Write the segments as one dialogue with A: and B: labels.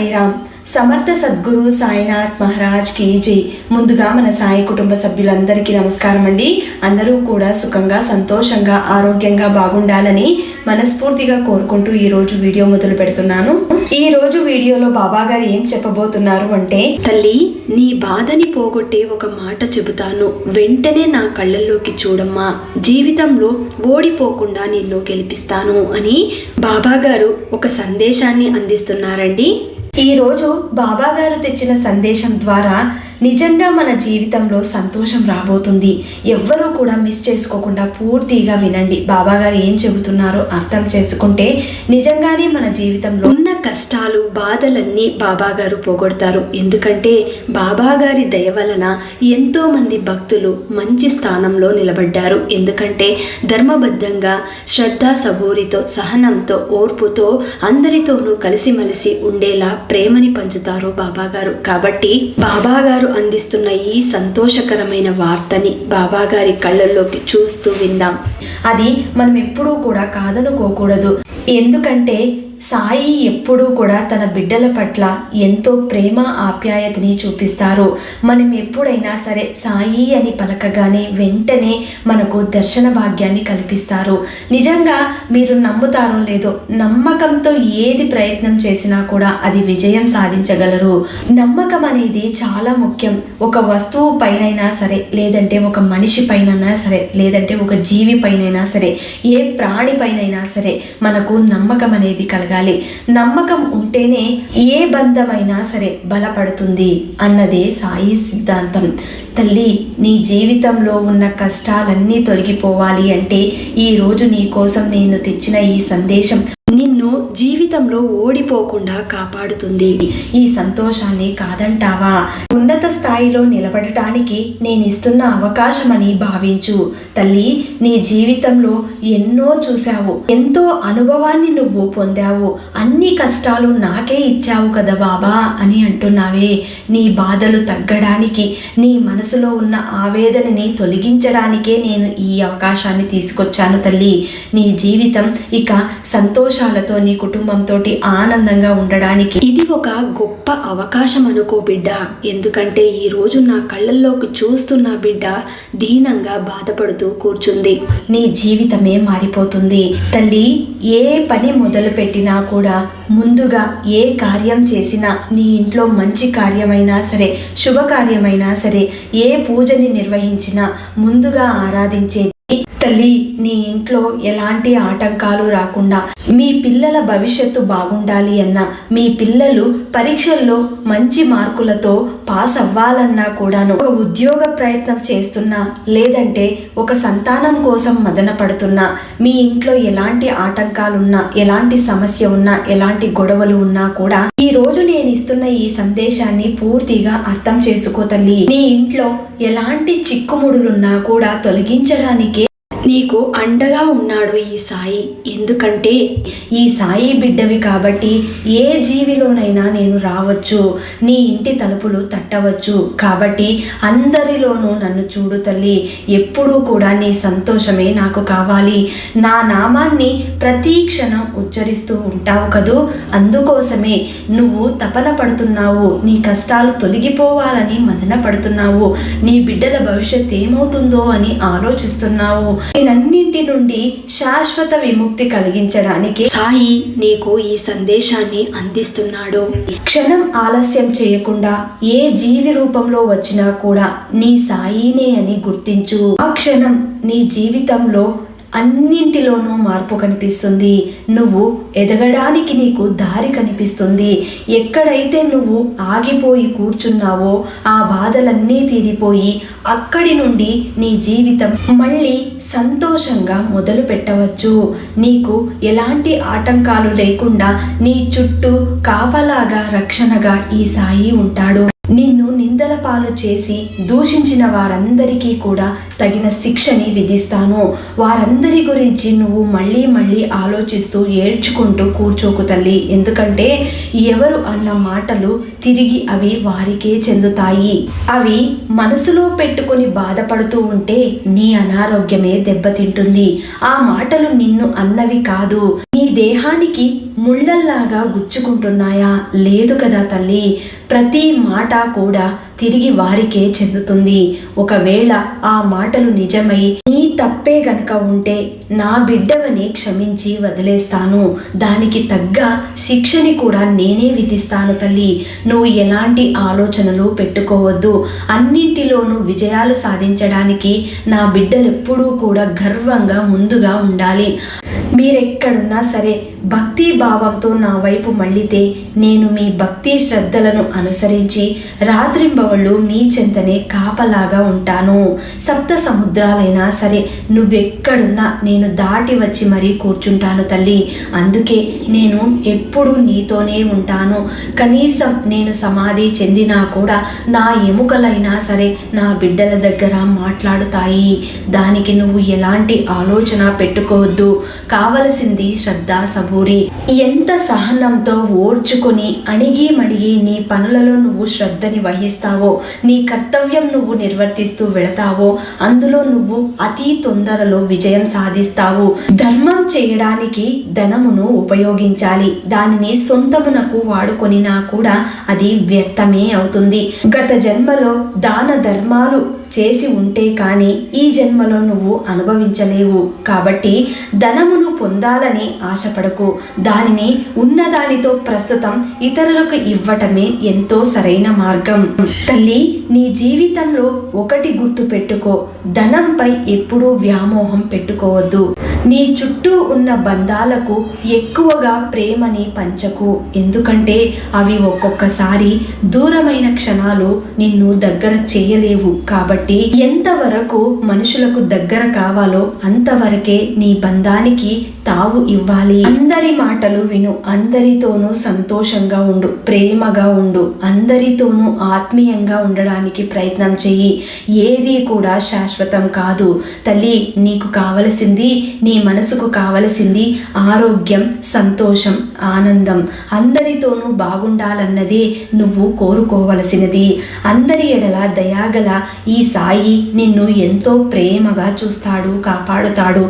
A: సాయిరామ్. సమర్థ సద్గురు సాయినాథ్ మహారాజ్ కేజీ జై. ముందుగా మన సాయి కుటుంబ సభ్యులందరికీ నమస్కారం అండి అందరూ కూడా సుఖంగా సంతోషంగా ఆరోగ్యంగా బాగుండాలని మనస్ఫూర్తిగా కోరుకుంటూ ఈ రోజు వీడియో మొదలు పెడుతున్నాను. ఈ రోజు వీడియోలో బాబా గారు ఏం చెప్పబోతున్నారు అంటే తల్లి నీ బాధని పోగొట్టే ఒక మాట చెబుతాను. వెంటనే నా కళ్ళల్లోకి చూడమ్మా. జీవితంలో ఓడిపోకుండా నిన్ను గెలిపిస్తాను అని బాబా గారు ఒక సందేశాన్ని అందిస్తున్నారండి. ఈరోజు బాబాగారు తెచ్చిన సందేశం ద్వారా నిజంగా మన జీవితంలో సంతోషం రాబోతుంది. ఎవ్వరూ కూడా మిస్ చేసుకోకుండా పూర్తిగా వినండి. బాబాగారు ఏం చెబుతున్నారో అర్థం చేసుకుంటే నిజంగానే మన జీవితంలో ఉన్న కష్టాలు బాధలన్నీ బాబాగారు పోగొడతారు. ఎందుకంటే బాబాగారి దయ వలన ఎంతోమంది భక్తులు మంచి స్థానంలో నిలబడ్డారు. ఎందుకంటే ధర్మబద్ధంగా శ్రద్ధ సబూరితో సహనంతో ఓర్పుతో అందరితోనూ కలిసిమెలిసి ఉండేలా ప్రేమని పంచుతారు బాబాగారు. కాబట్టి బాబాగారు అందిస్తున్న ఈ సంతోషకరమైన వార్తని బాబాగారి కళ్ళల్లోకి చూస్తూ విందాం. అది మనం ఎప్పుడూ కూడా కాదనుకోకూడదు. ఎందుకంటే సాయి ఎప్పుడూ కూడా తన బిడ్డల పట్ల ఎంతో ప్రేమ ఆప్యాయతని చూపిస్తారు. మనం ఎప్పుడైనా సరే సాయి అని పలకగానే వెంటనే మనకు దర్శన భాగ్యాన్ని కల్పిస్తారు. నిజంగా మీరు నమ్ముతారో లేదో నమ్మకంతో ఏది ప్రయత్నం చేసినా కూడా అది విజయం సాధించగలరు. నమ్మకం అనేది చాలా ముఖ్యం. ఒక వస్తువు పైనైనా సరే లేదంటే ఒక మనిషి పైనైనా సరే లేదంటే ఒక జీవి పైనైనా సరే ఏ ప్రాణి పైనైనా సరే మనకు నమ్మకం అనేది కలగాలి నమ్మకం ఉంటేనే ఏ బంధమైనా సరే బలపడుతుంది అన్నదే సాయి సిద్ధాంతం. తల్లి నీ జీవితంలో ఉన్న కష్టాలన్నీ తొలగిపోవాలి అంటే ఈరోజు నీ కోసం నేను తెచ్చిన ఈ సందేశం. నిన్ను జీవితంలో ఓడిపోకుండా కాపాడుతుంది. ఈ సంతోషాన్ని కాదంటావా? ఉన్నత స్థాయిలో నిలబడటానికి నేను ఇస్తున్న అవకాశమని భావించు. తల్లి నీ జీవితంలో ఎన్నో చూశావు. ఎంతో అనుభవాన్ని నువ్వు పొందావు. అన్ని కష్టాలు నాకే ఇచ్చావు కదా బాబా అని అంటున్నావే. నీ బాధలు తగ్గడానికి నీ మనసులో ఉన్న ఆవేదనని తొలగించడానికే నేను ఈ అవకాశాన్ని తీసుకొచ్చాను తల్లి. నీ జీవితం ఇక సంతోషాలతో నీ కుటుంబం కుటుంబంతో ఆనందంగా ఉండడానికి ఇది ఒక గొప్ప అవకాశం అనుకో బిడ్డ. ఎందుకంటే ఈ రోజు నా కళ్ళల్లోకి చూస్తున్న బిడ్డ దీనంగా బాధపడుతూ కూర్చుంది. నీ జీవితమే మారిపోతుంది. తల్లి ఏ పని మొదలు పెట్టినా కూడా ముందుగా ఏ కార్యం చేసినా నీ ఇంట్లో మంచి కార్యమైనా సరే శుభకార్యమైనా సరే ఏ పూజని నిర్వహించినా ముందుగా ఆరాధించేది తల్లి నీ ఇంట్లో ఎలాంటి ఆటంకాలు రాకుండా మీ పిల్లల భవిష్యత్తు బాగుండాలి అన్నా మీ పిల్లలు పరీక్షల్లో మంచి మార్కులతో పాస్ అవ్వాలన్నా కూడాను ఒక ఉద్యోగ ప్రయత్నం చేస్తున్నా లేదంటే ఒక సంతానం కోసం మదన పడుతున్నా మీ ఇంట్లో ఎలాంటి ఆటంకాలున్నా ఎలాంటి సమస్య ఉన్నా ఎలాంటి గొడవలు ఉన్నా కూడా ఈ రోజు నేను ఇస్తున్న ఈ సందేశాన్ని పూర్తిగా అర్థం చేసుకో తల్లి. నీ ఇంట్లో ఎలాంటి చిక్కుముడులున్నా కూడా తొలగించడానికి నీకు అండగా ఉన్నాడు ఈ సాయి. ఎందుకంటే ఈ సాయి బిడ్డవి కాబట్టి ఏ జీవిలోనైనా నేను రావచ్చు. నీ ఇంటి తలుపులు తట్టవచ్చు. కాబట్టి అందరిలోనూ నన్ను చూడు తల్లి. ఎప్పుడూ కూడా నీ సంతోషమే నాకు కావాలి. నా నామాన్ని ప్రతి క్షణం ఉచ్చరిస్తూ ఉంటావు కదూ. అందుకోసమే నువ్వు తపన పడుతున్నావు. నీ కష్టాలు తొలగిపోవాలని మదన పడుతున్నావు. నీ బిడ్డల భవిష్యత్ ఏమవుతుందో అని ఆలోచిస్తున్నావు. నేనన్నింటి నుండి శాశ్వత విముక్తి కలిగించడానికి సాయి నీకు ఈ సందేశాన్ని అందిస్తున్నాడు. క్షణం ఆలస్యం చేయకుండా ఏ జీవి రూపంలో వచ్చినా కూడా నీ సాయినే అని గుర్తించు. ఆ క్షణం నీ జీవితంలో అన్నింటిలోనూ మార్పు కనిపిస్తుంది. నువ్వు ఎదగడానికి నీకు దారి కనిపిస్తుంది. ఎక్కడైతే నువ్వు ఆగిపోయి కూర్చున్నావో ఆ బాధలన్నీ తీరిపోయి అక్కడి నుండి నీ జీవితం మళ్ళీ సంతోషంగా మొదలు పెట్టవచ్చు. నీకు ఎలాంటి ఆటంకాలు లేకుండా నీ చుట్టూ కాపలాగా రక్షణగా ఈ సాయి ఉంటాడు. నిన్ను నిందల పాలు చేసి దూషించిన వారందరికీ కూడా తగిన శిక్షని విధిస్తాను. వారందరి గురించి నువ్వు మళ్ళీ మళ్ళీ ఆలోచిస్తూ ఏడ్చుకుంటూ కూర్చోకు తల్లి. ఎందుకంటే ఎవరు అన్న మాటలు తిరిగి అవి వారికే చెందుతాయి. అవి మనసులో పెట్టుకొని బాధపడుతూ ఉంటే నీ అనారోగ్యమే దెబ్బతింటుంది. ఆ మాటలు నిన్ను అన్నవి కాదు. నీ దేహానికి ముళ్ళల్లాగా గుచ్చుకుంటున్నాయా? లేదు కదా తల్లి. ప్రతి మాట కూడా తిరిగి వారికే చెందుతుంది. ఒకవేళ ఆ మాటలు నిజమై నీ తప్పే గనక ఉంటే నా బిడ్డవని క్షమించి వదిలేస్తాను. దానికి తగ్గ శిక్షని కూడా నేనే విధిస్తాను తల్లి. నువ్వు ఎలాంటి ఆలోచనలు పెట్టుకోవద్దు. అన్నింటిలోనూ విజయాలు సాధించడానికి నా బిడ్డలెప్పుడూ కూడా గర్వంగా ముందుగా ఉండాలి. మీరెక్కడున్నా సరే భక్తి భావంతో నా వైపు మళ్ళితే నేను మీ భక్తి శ్రద్ధలను అనుసరించి రాత్రింబవళ్ళు మీ చెంతనే కాపలాగా ఉంటాను. సప్త సముద్రాలైనా సరే నువ్వెక్కడున్నా నేను దాటి వచ్చి మరీ కూర్చుంటాను తల్లి. అందుకే నేను ఎప్పుడూ నీతోనే ఉంటాను. కనీసం నేను సమాధి చెందినా కూడా నా ఎముకలైనా సరే నా బిడ్డల దగ్గర మాట్లాడుతాయి. దానికి నువ్వు ఎలాంటి ఆలోచన పెట్టుకోవద్దు. కావలసింది శ్రద్ధ సబూరి. ఎంత సహనంతో ఓర్చుకొని అణిగి మడిగి నీ పనులలో నువ్వు శ్రద్ధని వహిస్తావో నీ కర్తవ్యం నువ్వు నిర్వర్తిస్తూ వెళతావో అందులో నువ్వు అతి తొందరలో విజయం సాధిస్తావు. ధర్మం చేయడానికి ధనమును ఉపయోగించాలి. దానిని సొంతమునకు వాడుకొనినా కూడా అది వ్యర్థమే అవుతుంది. గత జన్మలో దాన ధర్మాలు చేసి ఉంటే కానీ ఈ జన్మలో నువ్వు అనుభవించలేవు. కాబట్టి ధనమును పొందాలని ఆశపడకు. దానిని ఉన్నదానితో ప్రస్తుతం ఇతరులకు ఇవ్వటమే ఎంతో సరైన మార్గం. తల్లి నీ జీవితంలో ఒకటి గుర్తు పెట్టుకో ధనంపై ఎప్పుడూ వ్యామోహం పెట్టుకోవద్దు. నీ చుట్టూ ఉన్న బంధాలకు ఎక్కువగా ప్రేమని పంచకు. ఎందుకంటే అవి ఒక్కొక్కసారి దూరమైన క్షణాలు నిన్ను దగ్గర చేయలేవు. కాబట్టి ఎంతవరకు మనుషులకు దగ్గర కావాలో అంతవరకే నీ బంధానికి తావు ఇవ్వాలి. అందరి మాటలు విను. అందరితోనూ సంతోషంగా ఉండు. ప్రేమగా ఉండు. అందరితోనూ ఆత్మీయంగా ఉండడానికి ప్రయత్నం చెయ్యి. ఏది కూడా శాశ్వతం కాదు. తల్లి నీకు కావలసింది నీ మనసుకు కావలసింది ఆరోగ్యం సంతోషం ఆనందం. అందరితోనూ బాగుండాలన్నదే నువ్వు కోరుకోవలసినది. అందరి ఎడల దయాగల ఈ సాయి నిన్ను ఎంతో ప్రేమగా చూస్తాడు కాపాడుతాడు.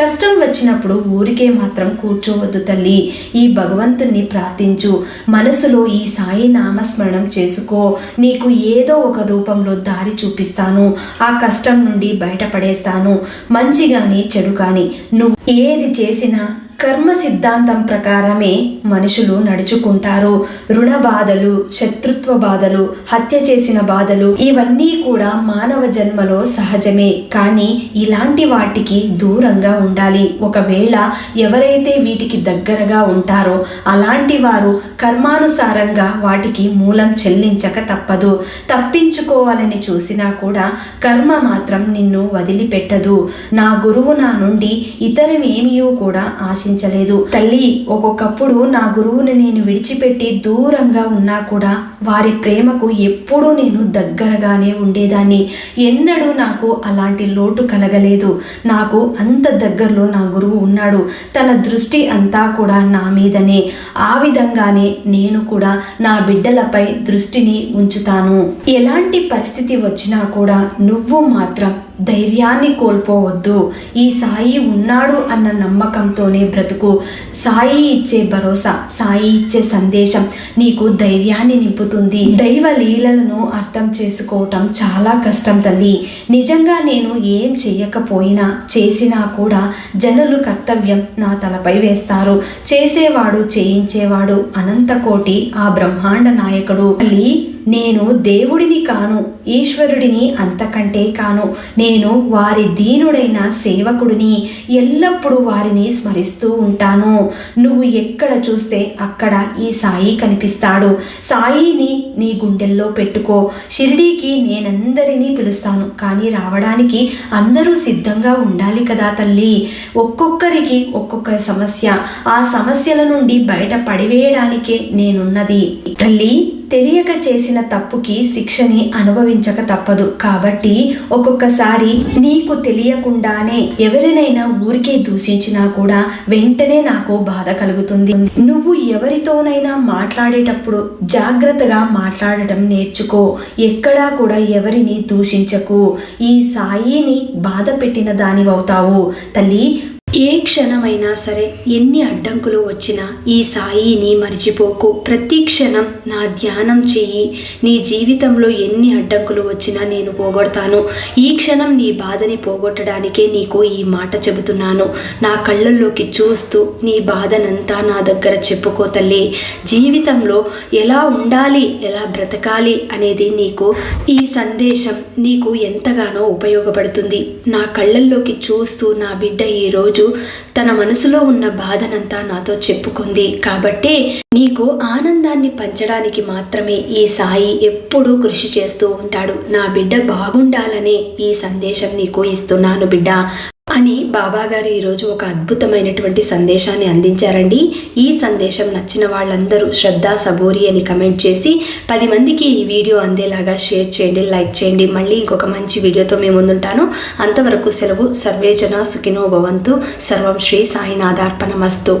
A: కష్టం వచ్చినప్పుడు ఊరికే మాత్రం కూర్చోవద్దు తల్లి. ఈ భగవంతుణ్ణి ప్రార్థించు. మనసులో ఈ సాయి నామస్మరణం చేసుకో. నీకు ఏదో ఒక రూపంలో దారి చూపిస్తాను. ఆ కష్టం నుండి బయటపడేస్తాను. మంచి కానీ చెడు కానీ నువ్వు ఏది చేసినా కర్మ సిద్ధాంతం ప్రకారమే మనుషులు నడుచుకుంటారు. రుణ బాధలు శత్రుత్వ బాధలు హత్య చేసిన బాధలు ఇవన్నీ కూడా మానవ జన్మలో సహజమే. కానీ ఇలాంటి వాటికి దూరంగా ఉండాలి. ఒకవేళ ఎవరైతే వీటికి దగ్గరగా ఉంటారో అలాంటి వారు కర్మానుసారంగా వాటికి మూలం చెల్లించక తప్పదు. తప్పించుకోవాలని చూసినా కూడా కర్మ మాత్రం నిన్ను వదిలిపెట్టదు. నా గురువు నా నుండి ఇతరమేమీ కూడా ఆశ ఆలోచించలేదు తల్లి ఒక్కొక్కప్పుడు నా గురువుని నేను విడిచిపెట్టి దూరంగా ఉన్నా కూడా వారి ప్రేమకు ఎప్పుడూ నేను దగ్గరగానే ఉండేదాన్ని. ఎన్నడూ నాకు అలాంటి లోటు కలగలేదు. నాకు అంత దగ్గరలో నా గురువు ఉన్నాడు. తన దృష్టి అంతా కూడా నా మీదనే. ఆ విధంగానే నేను కూడా నా బిడ్డలపై దృష్టిని ఉంచుతాను. ఎలాంటి పరిస్థితి వచ్చినా కూడా నువ్వు మాత్రం ధైర్యాన్ని కోల్పోవద్దు. ఈ సాయి ఉన్నాడు అన్న నమ్మకంతోనే బ్రతుకు. సాయి ఇచ్చే భరోసా సాయి ఇచ్చే సందేశం నీకు ధైర్యాన్ని నింపుతుంది. దైవ లీలలను అర్థం చేసుకోవటం చాలా కష్టం తల్లి. నిజంగా నేను ఏం చేయకపోయినా చేసినా కూడా జనులు కర్తవ్యం నా తలపై వేస్తారు. చేసేవాడు చేయించేవాడు అనంతకోటి ఆ బ్రహ్మాండ నాయకుడు. తల్లి నేను దేవుడిని కాను ఈశ్వరుడిని అంతకంటే కాను. నేను వారి దీనుడైన సేవకుడిని ఎల్లప్పుడూ వారిని స్మరిస్తూ ఉంటాను. నువ్వు ఎక్కడ చూస్తే అక్కడ ఈ సాయి కనిపిస్తాడు. సాయిని నీ గుండెల్లో పెట్టుకో. షిరిడీకి నేనందరినీ పిలుస్తాను. కానీ రావడానికి అందరూ సిద్ధంగా ఉండాలి కదా తల్లి. ఒక్కొక్కరికి ఒక్కొక్క సమస్య. ఆ సమస్యల నుండి బయట పడివేయడానికే నేనున్నది. తల్లి తెలియక చేసిన తప్పుకి శిక్షని అనుభవించక తప్పదు. కాబట్టి ఒక్కొక్కసారి నీకు తెలియకుండానే ఎవరినైనా ఊరికే దూషించినా కూడా వెంటనే నాకు బాధ కలుగుతుంది. నువ్వు ఎవరితోనైనా మాట్లాడేటప్పుడు జాగ్రత్తగా మాట్లాడటం నేర్చుకో. ఎక్కడా కూడా ఎవరిని దూషించకు. ఈ సాయిని బాధ పెట్టిన దానివవుతావు. తల్లి ఏ క్షణమైనా సరే ఎన్ని అడ్డంకులు వచ్చినా ఈ సాయిని మర్చిపోకు. ప్రతి క్షణం నా ధ్యానం చెయ్యి. నీ జీవితంలో ఎన్ని అడ్డంకులు వచ్చినా నేను పోగొడతాను. ఈ క్షణం నీ బాధని పోగొట్టడానికే నీకు ఈ మాట చెబుతున్నాను. నా కళ్ళల్లోకి చూస్తూ నీ బాధనంతా నా దగ్గర చెప్పుకో తల్లి. జీవితంలో ఎలా ఉండాలి ఎలా బ్రతకాలి అనేది నీకు ఈ సందేశం నీకు ఎంతగానో ఉపయోగపడుతుంది. నా కళ్ళల్లోకి చూస్తూ నా బిడ్డ ఈరోజు తన మనసులో ఉన్న బాధనంతా నాతో చెప్పుకుంది. కాబట్టి నీకు ఆనందాన్ని పంచడానికి మాత్రమే ఈ సాయి ఎప్పుడూ కృషి చేస్తూ ఉంటాడు. నా బిడ్డ బాగుండాలనే ఈ సందేశం నీకు ఇస్తున్నాను బిడ్డ. అని బాబా గారు ఈరోజు ఒక అద్భుతమైనటువంటి సందేశాన్ని అందించారండి. ఈ సందేశం నచ్చిన వాళ్ళందరూ శ్రద్ధ సబోరి అని కమెంట్ చేసి పది మందికి ఈ వీడియో అందేలాగా షేర్ చేయండి లైక్ చేయండి. మళ్ళీ ఇంకొక మంచి వీడియోతో మేము ముందుంటాను. అంతవరకు సెలవు. సర్వేజన సుఖినో భవంతు. సర్వం శ్రీ సాయినాథార్పణమస్తు.